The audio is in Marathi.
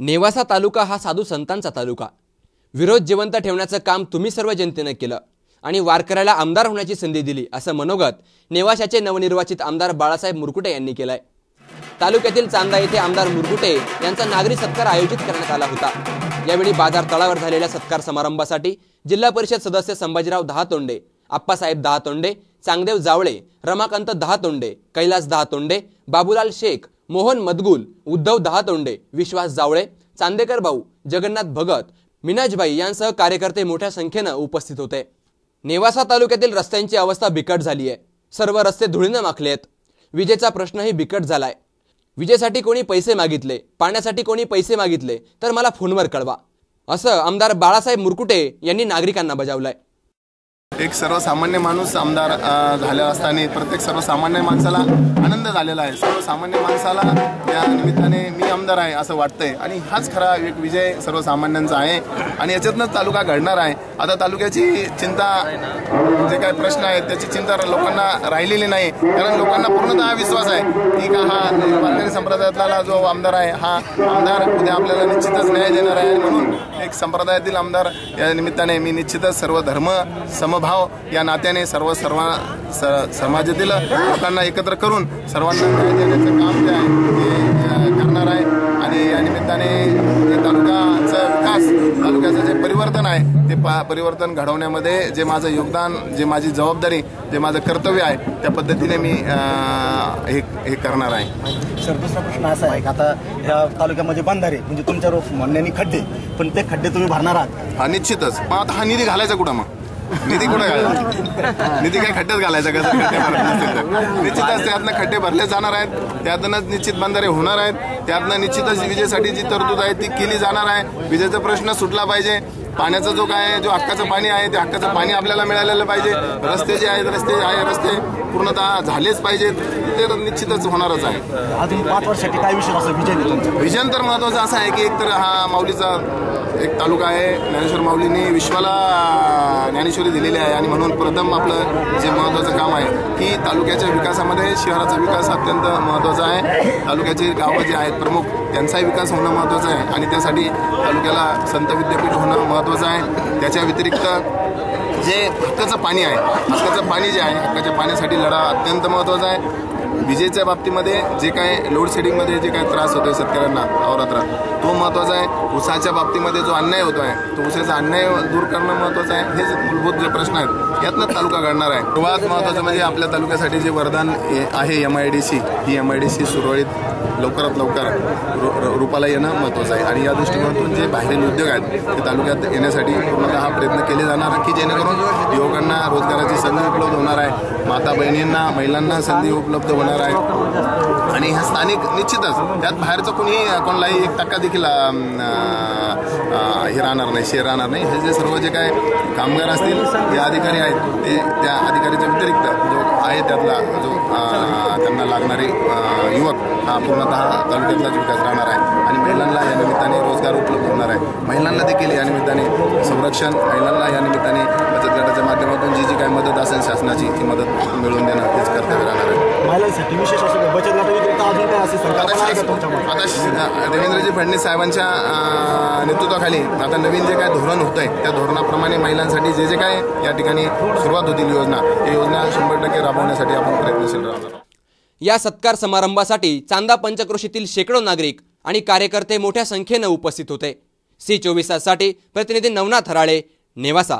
नेवासा तालुका हा साधू संतांचा तालुका. विरोध जिवंत ठेवण्याचं काम तुम्ही सर्व जनतेनं केलं आणि वारकऱ्याला आमदार होण्याची संधी दिली असं मनोगत नेवाशाचे नवनिर्वाचित आमदार बाळासाहेब मुरकुटे यांनी केलंय. तालुक्यातील चांदा येथे आमदार मुरकुटे यांचा नागरी सत्कार आयोजित करण्यात आला होता. यावेळी बाजार तळावर झालेल्या सत्कार समारंभासाठी जिल्हा परिषद सदस्य संभाजीराव दहातोंडे आप्पासाहेब दहातोंडे चांगदेव जावळे रमाकांत दहातोंडे कैलास दहातोंडे बाबूलाल शेख मोहन मदगुल उद्धव दहातोंडे विश्वास जावळे चांदेकर भाऊ जगन्नाथ भगत मिनाजबाई यांसह कार्यकर्ते मोठ्या संख्येनं उपस्थित होते. नेवासा तालुक्यातील रस्त्यांची अवस्था बिकट झाली आहे सर्व रस्ते धुळीनं माखले आहेत विजेचा प्रश्नही बिकट झालाय. विजेसाठी कोणी पैसे मागितले पाण्यासाठी कोणी पैसे मागितले तर मला फोनवर कळवा. असं आमदार बाळासाहेब मुरकुटे यांनी नागरिकांना बजावलंय. एक सर्वसामान्य माणूस आमदार झाला असताना प्रत्येक सर्वसामान्य माणसाला आनंद झालेला आहे. सर्वसामान्य माणसाला या निमित्ताने मी आमदार आहे असं वाटतंय. आणि हाच खरा एक विजय सर्वसामान्यांचा आहे. आणि याच्यातनंच तालुका घडणार आहे. आता तालुक्याची चिंता जे काही प्रश्न आहेत त्याची चिंता लोकांना राहिलेली नाही. कारण लोकांना पूर्णतः विश्वास आहे की का हा वारकरी संप्रदायातला जो आमदार आहे हा आमदार उद्या आपल्याला निश्चितच न्याय देणार आहे. म्हणून एक संप्रदायातील आमदार या निमित्ताने मी निश्चितच सर्व धर्म समभाव या नात्याने सर्व सर्व समाजातील लोकांना एकत्र करून सर्वांना न्याय देण्याचं काम जे आहे ते करणार आहे. आणि या निमित्ताने जे तालुक्याचा विकास तालुक्याचं जे परिवर्तन आहे ते पा परिवर्तन घडवण्यामध्ये जे माझं योगदान जे माझी जबाबदारी जे माझं कर्तव्य आहे त्या पद्धतीने मी हे हे करणार आहे. सर दुसरा प्रश्न असा आहे की आता या तालुक्यामध्ये बंधारे म्हणजे तुमच्या रोप म्हणण्याने खड्डे पण ते खड्डे तुम्ही भरणार आहात. हा निश्चितच. मग आता हा निधी घालायचा कुठं मग? निधी कुठं घालायचा निधी काय खड्ड्यात घालायचा का जर खड्डे भरत नसतील तर. निश्चितच त्यातनं खड्डे भरले जाणार आहेत. त्यातनंच निश्चित बंधारे होणार आहेत. त्यातनं निश्चितच विजेसाठी जी तरतूद आहे ती केली जाणार आहे. विजेचा प्रश्न सुटला पाहिजे. पाण्याचा जो काय जो हक्काचं पाणी आहे ते हक्काचं पाणी आपल्याला मिळालेलं पाहिजे. रस्ते जे आहेत रस्ते आहे रस्ते पूर्णतः झालेच पाहिजेत. ते तर निश्चितच होणारच आहे. अजून पाच वर्षासाठी काय विषय असं विजय तुमचा? विजन तर महत्वाचं असं आहे की एकतर हा माऊलीचा एक तालुका आहे ज्ञानेश्वर माऊलींनी विश्वाला ज्ञानेश्वरी दिलेली आहे. आणि म्हणून प्रथम आपलं जे महत्वाचं काम आहे की तालुक्याच्या विकासामध्ये शहराचा विकास अत्यंत महत्त्वाचा आहे. तालुक्याचे गावं जे आहेत प्रमुख त्यांचाही विकास होणं महत्वाचं आहे. आणि त्यासाठी तालुक्याला संत विद्यापीठ होणं महत्त्वाचं आहे. त्याच्या व्यतिरिक्त जे हक्काचं पाणी आहे हक्काचं पाणी जे आहे हक्काच्या पाण्यासाठी लढा अत्यंत महत्त्वाचा आहे. विजेच्या बाबतीमध्ये जे काय लोड शेडिंगमध्ये जे काय त्रास होतोय शेतकऱ्यांना अवरात्रात तो महत्त्वाचा आहे. ऊसाच्या बाबतीमध्ये जो अन्याय होतो आहे तो ऊसाचा अन्याय दूर करणं महत्वाचं आहे. हेच मूलभूत जे प्रश्न आहेत यातनं तालुका घडणार आहे. सर्वात महत्वाचं म्हणजे आपल्या तालुक्यासाठी जे वरदान आहे एम आय डी सी ही एम आय डी सी सुरळीत लवकरात लवकर रूपाला येणं महत्वाचं आहे. आणि या दृष्टिकोनातून जे बाहेरील उद्योग आहेत ते तालुक्यात येण्यासाठी पूर्णतः प्रयत्न केले जाणार की जेणेकरून युवकांना रोजगाराची संधी उपलब्ध होणार आहे. माता बहिणींना महिलांना संधी उपलब्ध होणार आहे आणि ह्या स्थानिक निश्चितच त्यात बाहेरचं कोणी कोणालाही एक टक्का देखील हे राहणार नाही शेअर राहणार नाही. हे जे सर्व जे काय कामगार असतील जे अधिकारी आहेत ते त्या अधिकारीच्या व्यतिरिक्त जो आहे त्यातला जो त्यांना लागणारे युवक हा पूर्णतः तालुक्यातलाच विकास राहणार आहे. आणि महिलांना या निमित्ताने रोजगार उपलब्ध होणार आहे. महिलांना देखील या निमित्ताने संरक्षण महिलांना या निमित्ताने बचत गटाच्या माध्यमातून महिलांसाठी विशेष असं? बचत गटाव्यतिरिक्त अजून काय असेल संकल्पना आहे का तुमच्यामध्ये आता देवेंद्रजी फडणवीस साहेबांच्या नेतृत्वाखाली आता नवीन जे काय धोरण होतंय त्या धोरणाप्रमाणे महिलांसाठी जे जे काय या ठिकाणी सुरुवात होतील योजना ही योजना शंभर टक्के राबवण्यासाठी आपण प्रयत्नशील राहणार आहोत. या सत्कार समारंभासाठी चांदा पंचक्रोशीतील शेकडो नागरिक आणि कार्यकर्ते मोठ्या संख्येनं उपस्थित होते सी चोवीस ताससाठी प्रतिनिधी नवनाथ हराळे नेवासा